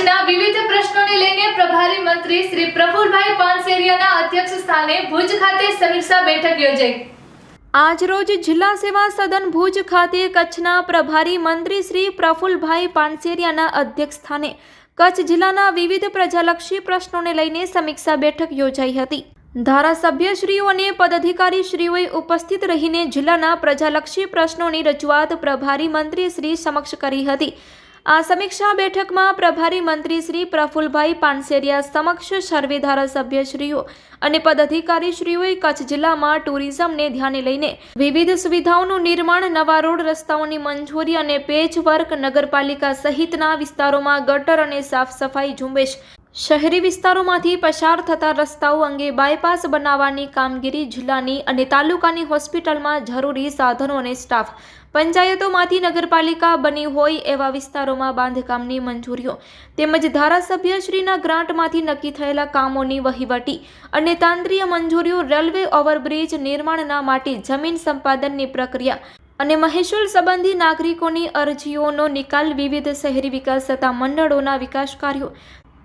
કચ્છના વિવિધ પ્રશ્નોને લઈને પ્રભારી મંત્રી શ્રી પ્રફુલભાઈ પાનસેરિયાના અધ્યક્ષ સ્થાને ભુજ ખાતે સમીક્ષા બેઠક યોજાઈ. આજરોજ જિલ્લા સેવા સદન ભુજ ખાતે કચ્છના પ્રભારી મંત્રી શ્રી પ્રફુલભાઈ પાનસેરિયાના અધ્યક્ષ સ્થાને કચ્છ જિલ્લાના વિવિધ પ્રજાલક્ષી પ્રશ્નોને લઈને સમીક્ષા બેઠક યોજાઈ હતી. ધારાસભ્યશ્રીઓ અને પદાધિકારીશ્રીઓએ ઉપસ્થિત રહીને જિલ્લાના પ્રજાલક્ષી પ્રશ્નોની રજૂઆત પ્રભારી મંત્રી શ્રી સમક્ષ કરી હતી. આ સમીક્ષા બેઠકમાં પ્રભારી મંત્રી શ્રી પ્રફુલભાઈ પાનસેરિયા સમક્ષ સર્વે ધારાસભ્યશ્રીઓ અને પદાધિકારીશ્રીઓએ કચ્છ જિલ્લામાં ટુરિઝમને ધ્યાને લઈને વિવિધ સુવિધાઓનું નિર્માણ, નવા રોડ રસ્તાઓની મંજૂરી અને પેચવર્ક નગરપાલિકા સહિતના વિસ્તારોમાં ગટર અને સાફ સફાઈ ઝુંબેશ શહેરી વિસ્તારોમાંથી પસાર થતા રસ્તાઓ અંગે બાયપાસ બનાવવાની કામગીરી જિલ્લાની અને તાલુકાની હોસ્પિટલમાં જરૂરી સાધનો અને સ્ટાફ. પંચાયતોમાંથી નગરપાલિકા બની હોય એવા વિસ્તારોમાં બાંધકામની મંજૂરીઓ. તેમજ ધારાસભ્યશ્રીના ગ્રાન્ટમાંથી નક્કી થયેલા કામોની વહીવટી અને તાંત્રીય મંજૂરીઓ રેલવે ઓવરબ્રિજ નિર્માણના માટે જમીન સંપાદનની પ્રક્રિયા અને મહેસૂલ સંબંધી નાગરિકોની અરજીઓનો નિકાલ વિવિધ શહેરી વિકાસ તથા મંડળોના વિકાસ કાર્યો.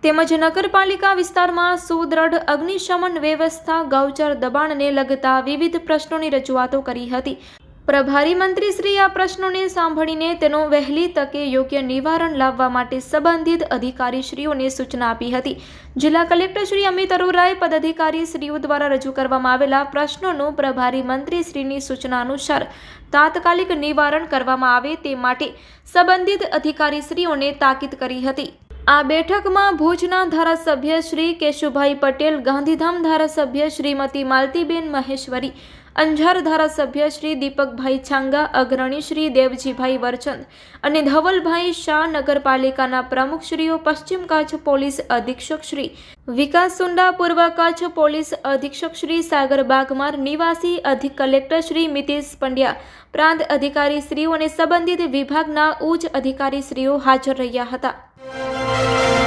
તેમજ નગરપાલિકા વિસ્તારમાં સુદ્રઢ અગ્નિશમન વ્યવસ્થા, ગૌચર દબાણને લગતા વિવિધ પ્રશ્નોની રજૂઆતો કરી હતી. પ્રભારી મંત્રી શ્રી આ પ્રશ્નોને સાંભળીને તેનો વહેલી તકે યોગ્ય નિવારણ લાવવા માટે સંબંધિત અધિકારીશ્રીઓને સૂચના આપી હતી. જિલ્લા કલેક્ટર શ્રી અમિત અરોરાએ પદાધિકારીશ્રીઓ દ્વારા રજૂ કરવામાં આવેલા પ્રશ્નોનું પ્રભારી મંત્રી શ્રીની સૂચના અનુસાર તાત્કાલિક નિવારણ કરવામાં આવે તે માટે સંબંધિત અધિકારીશ્રીઓને તાકીદ કરી હતી. આ બેઠકમાં ભુજના ધારાસભ્ય શ્રી કેશુભાઈ પટેલ, ગાંધીધામ ધારાસભ્ય શ્રીમતી માલતીબેન મહેશ્વરી, અંજાર ધારાસભ્ય શ્રી દીપકભાઈ છાંગા, અગ્રણી શ્રી દેવજીભાઈ વરચંદ અને ધવલભાઈ શાહ નગરપાલિકાના પ્રમુખશ્રીઓ પશ્ચિમ કચ્છ પોલીસ અધિક્ષક શ્રી વિકાસ સુંડા પૂર્વ કચ્છ પોલીસ અધિક્ષક શ્રી સાગર બાગમાર, નિવાસી અધિક કલેક્ટર શ્રી મિતેશ પંડ્યા, પ્રાંત અધિકારી શ્રીઓ અને સંબંધિત વિભાગના ઉચ્ચ અધિકારી શ્રીઓ હાજર રહ્યા હતા. Bye.